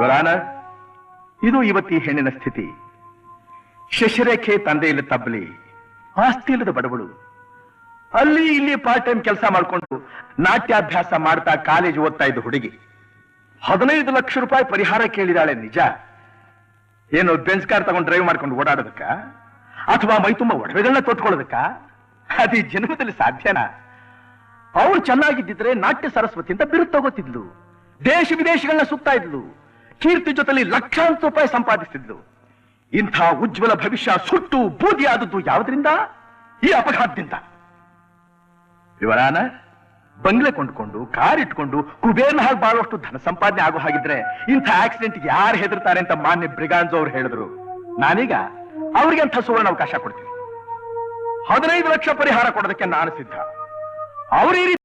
ಇವರಾನ ಇದು ಇವತ್ತಿ ಹೆಣ್ಣಿನ ಸ್ಥಿತಿ. ಶಶಿರೇಖೆ ಇಲ್ಲ ತಬ್ಬಲಿ ಆಸ್ತಿ ಇಲ್ಲದ ಬಡವಳು. ಅಲ್ಲಿ ಇಲ್ಲಿ ಪಾರ್ಟ್ ಟೈಮ್ ಕೆಲಸ ಮಾಡಿಕೊಂಡು ನಾಟ್ಯಾಭ್ಯಾಸ ಮಾಡ್ತಾ ಕಾಲೇಜ್ ಓದ್ತಾ ಇದ್ದ ಹುಡುಗಿ. ಹದಿನೈದು ಲಕ್ಷ ರೂಪಾಯಿ ಪರಿಹಾರ ಕೇಳಿದಾಳೆ ನಿಜ. ಏನು ಬೆಂಚ್ ಕಾರ್ ತಗೊಂಡು ಡ್ರೈವ್ ಮಾಡ್ಕೊಂಡು ಓಡಾಡೋದಕ್ಕ? ಅಥವಾ ಮೈ ತುಂಬಾ ಒಡವೆಗಳನ್ನ ತೊಟ್ಕೊಳ್ಳೋದಕ್ಕ? ಅದು ಜನ್ಮದಲ್ಲಿ ಸಾಧ್ಯನಾ? ಅವಳು ಚೆನ್ನಾಗಿದ್ದಿದ್ರೆ ನಾಟ್ಯ ಸರಸ್ವತಿ ಅಂತ ತಗೋತಿದ್ಲು. ದೇಶ ವಿದೇಶಗಳನ್ನ ಸುತ್ತಾ ಇದ್ಲು. ಕೀರ್ತಿ ಜೊತೆಲಿ ಲಕ್ಷಾಂತರ ರೂಪಾಯಿ ಸಂಪಾದಿಸ್ತಿದ್ಲು ಇಂಥ ಉಜ್ವಲ ಭವಿಷ್ಯ ಸುಟ್ಟು ಬೂದಿಯಾದದ್ದು ಯಾವುದರಿಂದ? ಈ ಅಪಘಾತದಿಂದ. ವಿವರಾನ, ಬಂಗ್ಲೆ ಕೊಂಡ್ಕೊಂಡು ಕಾರ್ ಇಟ್ಕೊಂಡು ಕುಬೇರ್ನ ಹಾಗೆ ಬಾಳುವಷ್ಟು ಧನ ಸಂಪಾದನೆ ಆಗೋ ಹಾಗಿದ್ರೆ ಇಂಥ ಆಕ್ಸಿಡೆಂಟ್ ಯಾರು ಹೆದರ್ತಾರೆ ಅಂತ ಮಾನ್ಯ ಬ್ರಿಗಾನ್ಸ್ ಅವ್ರು ಹೇಳಿದ್ರು. ನಾನೀಗ ಅವ್ರಿಗೆ ಅಂಥ ಸುವರ್ಣ ಅವಕಾಶ ಕೊಡ್ತೀನಿ. ಹದಿನೈದು ಲಕ್ಷ ಪರಿಹಾರ ಕೊಡೋದಕ್ಕೆ ನಾನು ಸಿದ್ಧ. ಅವ್ರ